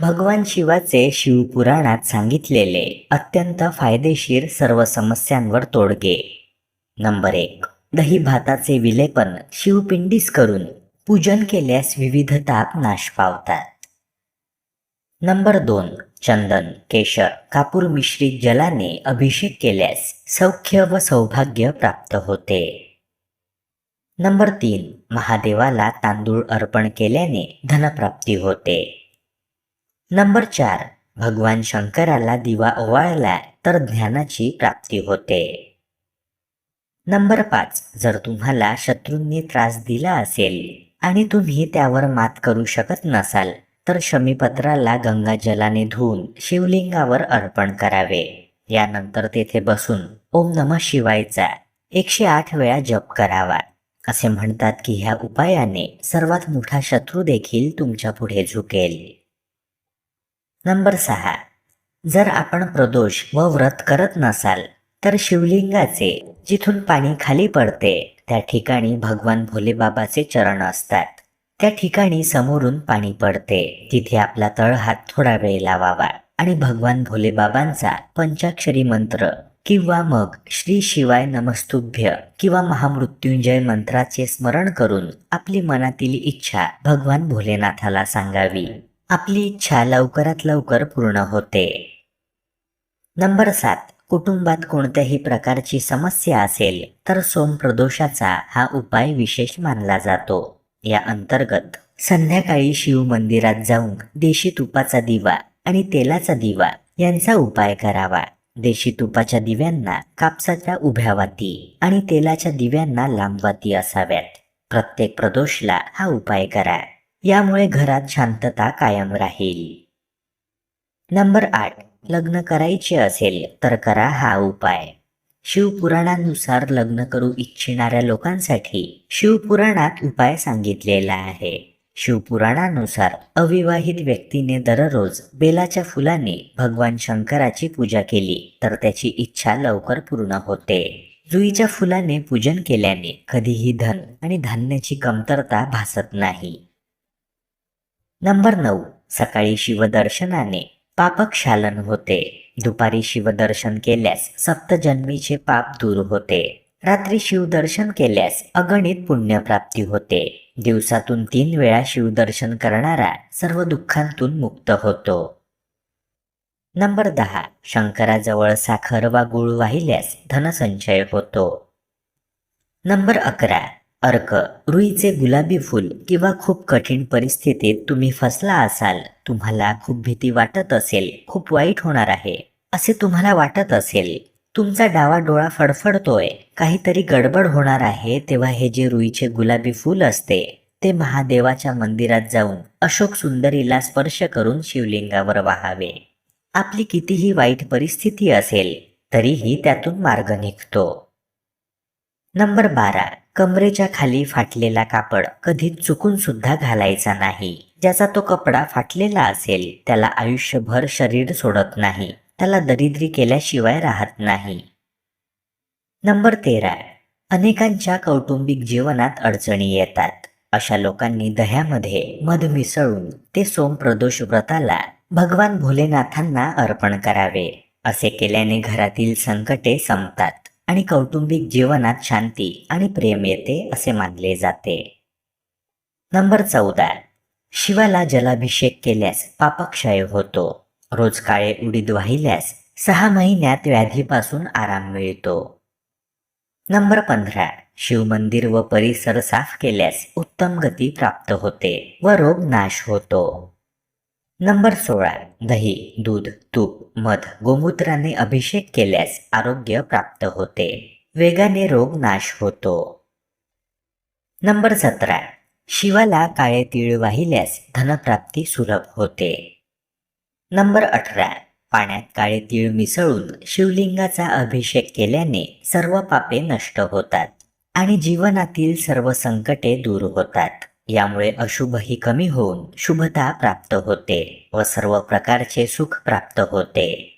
भगवान शिवाचे शिवपुराणात सांगितलेले अत्यंत फायदेशीर सर्व समस्यांवर तोडगे. नंबर एक दही भाताचे विलेपन शिवपिंडीस करून पूजन केल्यास विविध ताप नाश पावतात. नंबर दोन चंदन केशर कापूर मिश्रित जलाने अभिषेक केल्यास सौख्य व सौभाग्य प्राप्त होते. नंबर तीन महादेवाला तांदूळ अर्पण केल्याने धनप्राप्ती होते. नंबर चार. भगवान शंकराला दिवा ओवाळला तर ज्ञानाची प्राप्ती होते. नंबर पाच. जर तुम्हाला शत्रूंनी त्रास दिला असेल आणि तुम्ही त्यावर मात करू शकत नसाल तर शमीपत्राला गंगाजलाने धुवून शिवलिंगावर अर्पण करावे. यानंतर तेथे बसून ओम नम शिवायचा. एकशे आठ वेळा जप करावा. असे म्हणतात की ह्या उपायाने सर्वात मोठा शत्रू देखील तुमच्यापुढे झुकेल. नंबर सहा. जर आपण प्रदोष व व्रत करत नसाल तर शिवलिंगाचे जिथून पाणी खाली पडते त्या ठिकाणी भगवान भोलेबाबाचे चरण असतात. त्या ठिकाणी समोरून पाणी पडते तिथे आपला तळहात थोडा वेळ लावावा. आणि भगवान भोलेबाबांचा पंचाक्षरी मंत्र किंवा मग श्री शिवाय नमस्तुभ्य किंवा महामृत्युंजय मंत्राचे स्मरण करून आपली मनातील इच्छा भगवान भोलेनाथाला सांगावी. आपली इच्छा लवकरात लवकर पूर्ण होते. नंबर सात कुटुंबात कोणत्याही प्रकारची समस्या असेल तर सोमप्रदोषाचा हा उपाय विशेष मानला जातो. या अंतर्गत संध्याकाळी शिव मंदिरात जाऊन देशी तुपाचा दिवा आणि तेलाचा दिवा यांचा उपाय करावा. देशी तुपाच्या दिव्यांना कापसाच्या उभ्या वाती आणि तेलाच्या दिव्यांना लांब वाती असाव्यात. प्रत्येक प्रदोषला हा उपाय करा. यामुळे घरात शांतता कायम राहील. नंबर आठ. लग्न करायचे असेल तर करा हा उपाय. शिवपुराणानुसार लग्न करू इच्छिणाऱ्या लोकांसाठी शिवपुराणात उपाय सांगितलेला आहे. शिवपुराणानुसार अविवाहित व्यक्तीने दररोज बेलाच्या फुलाने भगवान शंकराची पूजा केली तर त्याची इच्छा लवकर पूर्ण होते. जुईच्या फुलाने पूजन केल्याने कधीही धन आणि धान्याची कमतरता भासत नाही. नंबर नऊ. सकाळी शिवदर्शनाने पापक्षालन होते. दुपारी शिवदर्शन केल्यास सप्तजन्मीचे पाप दूर होते. रात्री शिवदर्शन केल्यास अगणित पुण्यप्राप्ती होते. दिवसातून तीन वेळा शिवदर्शन करणारा सर्व दुःखांतून मुक्त होतो. नंबर दहा. शंकराजवळ साखर वा गुळ वाहिल्यास धनसंचय होतो. नंबर अकरा. अर्क रुईचे गुलाबी फूल किंवा खूप कठीण परिस्थितीत तुम्ही फसला असाल तुम्हाला खूप भीती वाटत असेल खूप वाईट होणार आहे. असे तुम्हाला वाटत असेल तुमचा डावा डोळा फडफडतोय काहीतरी गडबड होणार आहे तेव्हा हे जे रुईचे गुलाबी फूल असते ते महादेवाच्या मंदिरात जाऊन अशोक सुंदरीला स्पर्श करून शिवलिंगावर वाहावे. आपली कितीही वाईट परिस्थिती असेल तरीही त्यातून मार्ग निघतो. नंबर बारा. कमरेच्या खाली फाटलेला कापड कधी चुकून सुद्धा घालायचा नाही. ज्याचा तो कपडा फाटलेला असेल त्याला आयुष्यभर शरीर सोडत नाही. त्याला दरिद्री केल्याशिवाय राहत नाही. नंबर तेरा. अनेकांच्या कौटुंबिक जीवनात अडचणी येतात. अशा लोकांनी दह्यामध्ये मध मिसळून ते सोमप्रदोष व्रताला भगवान भोलेनाथांना अर्पण करावे. असे केल्याने घरातील संकटे संपतात. आणि कौटुंबिक जीवनात शांती आणि प्रेम येते असे मानले जाते. नंबर चौदा. शिवाला जलाभिषेक केल्यास पापक्षय होतो. रोज काळे उडीद वाहिल्यास सहा महिन्यात व्याधीपासून आराम मिळतो. नंबर पंधरा. शिवमंदिर व परिसर साफ केल्यास उत्तम गती प्राप्त होते व रोग नाश होतो. नंबर सोळा दही दूध तूप मध गोमूत्राने अभिषेक केल्यास आरोग्य प्राप्त होते. वेगाने रोग नाश होतो. नंबर सतरा शिवाला काळे तीळ वाहिल्यास धनप्राप्ती सुलभ होते. नंबर अठरा पाण्यात काळे तीळ मिसळून शिवलिंगाचा अभिषेक केल्याने सर्व पापे नष्ट होतात आणि जीवनातील सर्व संकटे दूर होतात. यामुळे अशुभही कमी होऊन शुभता प्राप्त होते व सर्व प्रकारचे सुख प्राप्त होते.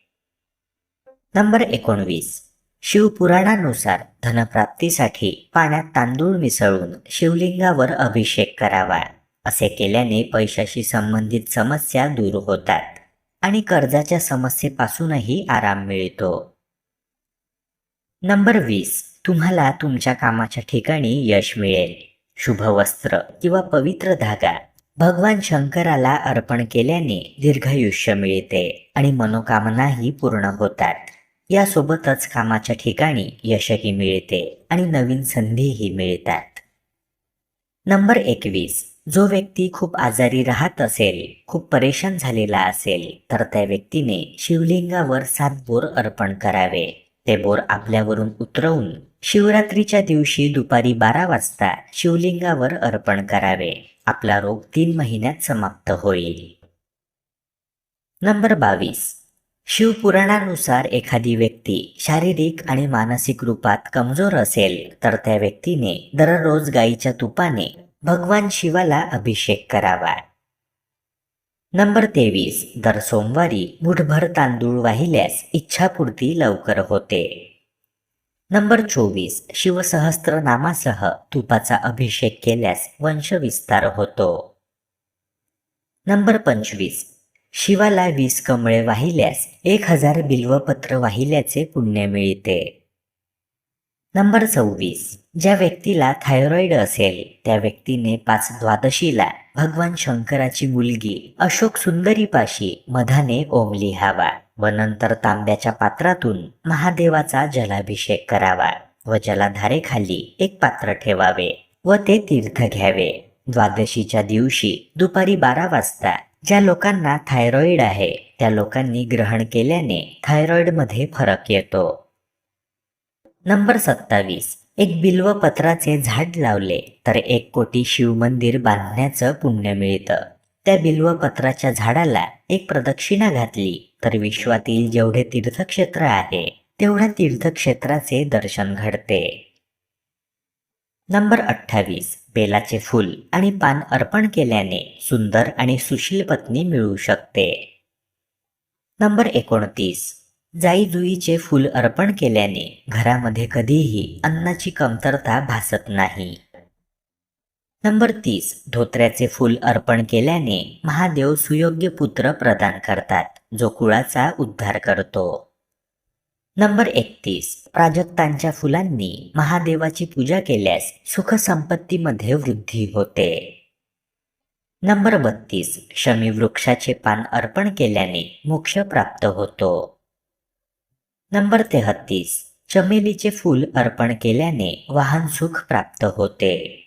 नंबर एकोणवीस. शिवपुराणानुसार धनप्राप्तीसाठी पाण्यात तांदूळ मिसळून शिवलिंगावर अभिषेक करावा. असे केल्याने पैशाशी संबंधित समस्या दूर होतात आणि कर्जाच्या समस्येपासूनही आराम मिळतो. नंबर वीस. तुम्हाला तुमच्या कामाच्या ठिकाणी यश मिळेल. शुभ वस्त्र किंवा पवित्र धागा. भगवान शंकराला अर्पण केल्याने दीर्घायुष्य मिळते आणि मनोकामनाही पूर्ण होतात. यासोबतच कामाच्या ठिकाणी यशही मिळते आणि नवीन संधीही मिळतात. नंबर एकवीस. जो व्यक्ती खूप आजारी राहत असेल खूप परेशान झालेला असेल तर त्या व्यक्तीने शिवलिंगावर सात बोर अर्पण करावे. ते बोर आपल्यावरून उतरवून शिवरात्रीच्या दिवशी दुपारी बारा वाजता शिवलिंगावर अर्पण करावे. आपला रोग तीन महिन्यात समाप्त होईल. नंबर बावीस. शिवपुराणानुसार एखादी व्यक्ती शारीरिक आणि मानसिक रूपात कमजोर असेल तर त्या व्यक्तीने दररोज गाईच्या तुपाने भगवान शिवाला अभिषेक करावा. नंबर तेवीस. दर सोमवारी मुठभर तांदूळ वाहिल्यास इच्छापूर्ती लवकर होते. नंबर चोवीस शिवसहस्त्रनामासह तुपाचा अभिषेक केल्यास वंशविस्तार होतो. नंबर पंचवीस शिवाला वीस कमळे वाहिल्यास एक हजार बिल्वपत्र वाहिल्याचे पुण्य मिळते. नंबर सव्वीस ज्या व्यक्तीला थायरॉइड असेल त्या व्यक्तीने पाच द्वादशीला भगवान शंकराची मुलगी अशोक सुंदरीपाशी मधाने ओम लिहावा व नंतर तांब्याच्या पात्रातून महादेवाचा जलाभिषेक करावा व जलाधारेखाली एक पात्र ठेवावे व ते तीर्थ घ्यावे. द्वादशीच्या दिवशी दुपारी बारा वाजता ज्या लोकांना थायरॉइड आहे त्या लोकांनी ग्रहण केल्याने थायरॉईडमध्ये फरक येतो. नंबर सत्तावीस. एक बिल्व पत्राचे झाड लावले तर एक कोटी शिवमंदिर बांधण्याचं पुण्य मिळतं. त्या बिल्वपत्राच्या झाडाला एक प्रदक्षिणा घातली. तर विश्वातील जेवढे तीर्थक्षेत्र आहे तेवढ्या तीर्थक्षेत्राचे दर्शन घडते. नंबर अठ्ठावीस. बेलाचे फूल आणि पान अर्पण केल्याने सुंदर आणि सुशील पत्नी मिळू शकते. नंबर एकोणतीस. जाई जुईचे फूल अर्पण केल्याने घरामध्ये कधीही अन्नाची कमतरता भासत नाही. नंबर तीस धोत्र्याचे फूल अर्पण केल्याने महादेव सुयोग्य पुत्र प्रदान करतात जो कुळाचा उद्धार करतो. नंबर एकतीस प्राजक्तांच्या फुलांनी महादेवाची पूजा केल्यास सुख संपत्तीमध्ये वृद्धी होते. नंबर बत्तीस शमी वृक्षाचे पान अर्पण केल्याने मोक्ष प्राप्त होतो. नंबर तेहत्तीस चमेलीचे फूल अर्पण केल्याने वाहन सुख प्राप्त होते.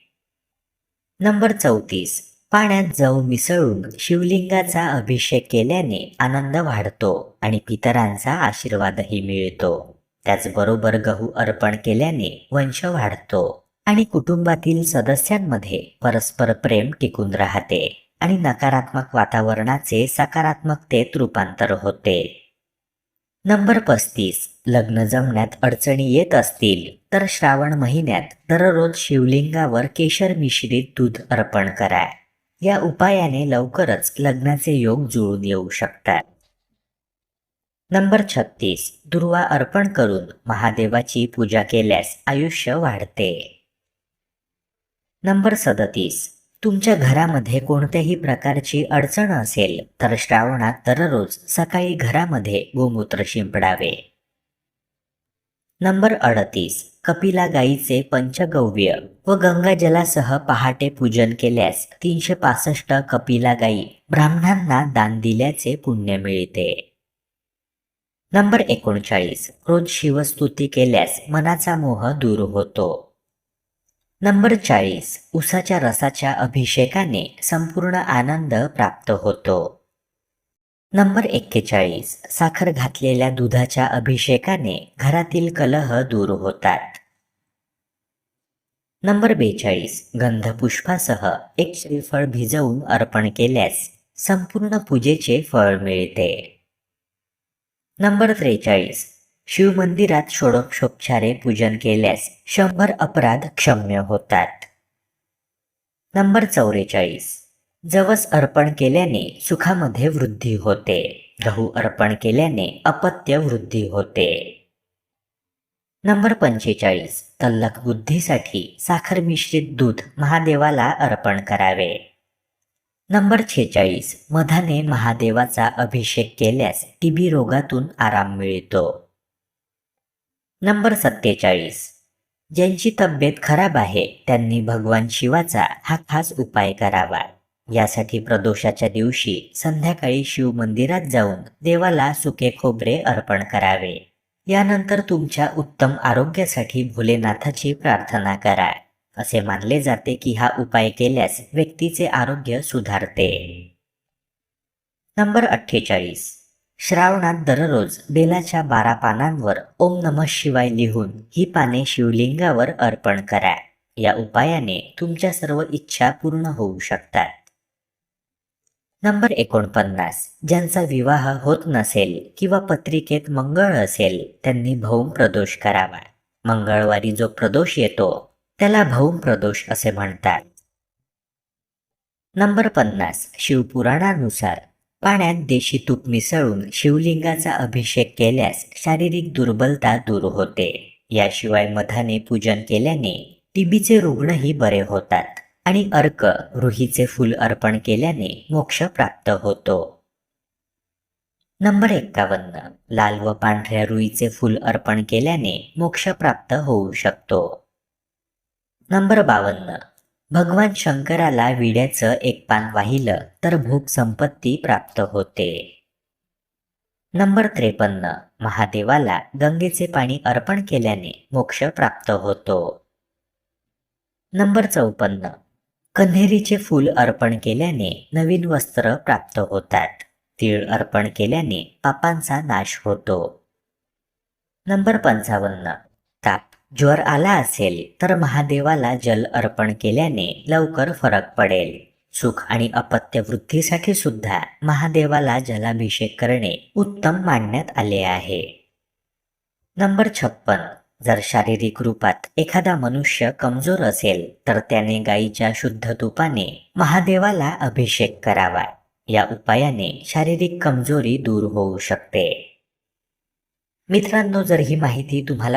नंबर चौतीस. पाण्यात जाऊ मिसळून शिवलिंगाचा अभिषेक केल्याने आनंद वाढतो आणि पितरांचा आशीर्वादही मिळतो. त्याचबरोबर गहू अर्पण केल्याने वंश वाढतो आणि कुटुंबातील सदस्यांमध्ये परस्पर प्रेम टिकून राहते आणि नकारात्मक वातावरणाचे सकारात्मकतेत रूपांतर होते. नंबर पस्तीस. लग्न जमण्यात अडचणी येत असतील तर श्रावण महिन्यात दररोज शिवलिंगावर केशर मिश्रित दूध अर्पण करा. या उपायाने लवकरच लग्नाचे योग जुळून येऊ शकतात. नंबर छत्तीस. दुर्वा अर्पण करून महादेवाची पूजा केल्यास आयुष्य वाढते. नंबर सदतीस. तुमच्या घरामध्ये कोणत्याही प्रकारची अडचण असेल तर श्रावणात दररोज सकाळी घरामध्ये गोमूत्र शिंपडावे. नंबर अडतीस. कपिला गाईचे पंचगव्य व गंगाजलासह पहाटे पूजन केल्यास तीनशे पासष्ट कपिला गाई ब्राह्मणांना दान दिल्याचे पुण्य मिळते. नंबर एकोणचाळीस. रोज शिवस्तुती केल्यास मनाचा मोह दूर होतो. नंबर चाळीस उसाच्या रसाच्या अभिषेकाने संपूर्ण आनंद प्राप्त होतो. नंबर एक्केचाळीस साखर घातलेल्या दुधाच्या अभिषेकाने घरातील कलह दूर होतात. नंबर बेचाळीस गंधपुष्पासह एक श्रीफळ भिजवून अर्पण केल्यास संपूर्ण पूजेचे फळ मिळते. नंबर त्रेचाळीस शिवमंदिरात षोडोपशोपचारे पूजन केल्यास शंभर अपराध क्षम्य होतात. नंबर चौवेचाळीस. जवस अर्पण केल्याने सुखामध्ये वृद्धी होते. गहू अर्पण केल्याने अपत्य वृद्धी होते. नंबर पंचेचाळीस. तल्लक बुद्धीसाठी साखर मिश्रित दूध महादेवाला अर्पण करावे. नंबर छेचाळीस. मधाने महादेवाचा अभिषेक केल्यास टीबी रोगातून आराम मिळतो. नंबर सत्तेचाळीस. ज्यांची तब्येत खराब आहे त्यांनी भगवान शिवाचा हा खास उपाय करावा. यासाठी प्रदोषाच्या दिवशी संध्याकाळी शिव मंदिरात जाऊन देवाला सुके खोबरे अर्पण करावे. यानंतर तुमच्या उत्तम आरोग्यासाठी भोलेनाथाची प्रार्थना करा. असे मानले जाते की हा उपाय केल्यास व्यक्तीचे आरोग्य सुधारते. नंबर अठ्ठेचाळीस. श्रावणात दररोज बेलाच्या बारा पानांवर ओम नमः शिवाय लिहून ही पाने शिवलिंगावर अर्पण करा. या उपायाने तुमच्या सर्व इच्छा पूर्ण होऊ शकतात. नंबर एकोणपन्नास. ज्यांचा विवाह होत नसेल किंवा पत्रिकेत मंगळ असेल त्यांनी भौम प्रदोष करावा. मंगळवारी जो प्रदोष येतो त्याला भौम प्रदोष असे म्हणतात. नंबर पन्नास. शिवपुराणानुसार पाण्यात देशी तूप मिसळून शिवलिंगाचा अभिषेक केल्यास शारीरिक दुर्बलता दूर होते. याशिवाय मधाने पूजन केल्याने टीबीचे रुग्णही बरे होतात आणि अर्क रुहीचे फूल अर्पण केल्याने मोक्ष प्राप्त होतो. नंबर एक्कावन्न. लाल व पांढऱ्या रुईचे फूल अर्पण केल्याने मोक्ष प्राप्त होऊ शकतो. नंबर बावन्न. भगवान शंकराला विड्याचं एक पान वाहिलं तर भूक संपत्ती प्राप्त होते. नंबर त्रेपन्न. महादेवाला गंगेचे पाणी अर्पण केल्याने मोक्ष प्राप्त होतो. नंबर चौपन्न. कन्हेरीचे फूल अर्पण केल्याने नवीन वस्त्र प्राप्त होतात. तीळ अर्पण केल्याने पापांचा नाश होतो. नंबर पंचावन्न. ताप ज्वर आला असेल तर महादेवाला जल अर्पण केल्याने लवकर फरक पडेल. सुख आणि अपत्य वृद्धीसाठी सुद्धा महादेवाला जलाभिषेक करणे उत्तम मानण्यात आले आहे. नंबर छप्पन. जर शारीरिक रूपात एखादा मनुष्य कमजोर असेल तर त्याने गायीच्या शुद्ध तुपाने महादेवाला अभिषेक करावा. या उपायाने शारीरिक कमजोरी दूर होऊ शकते. मित्रांनो जर ही माहिती तुम्हाला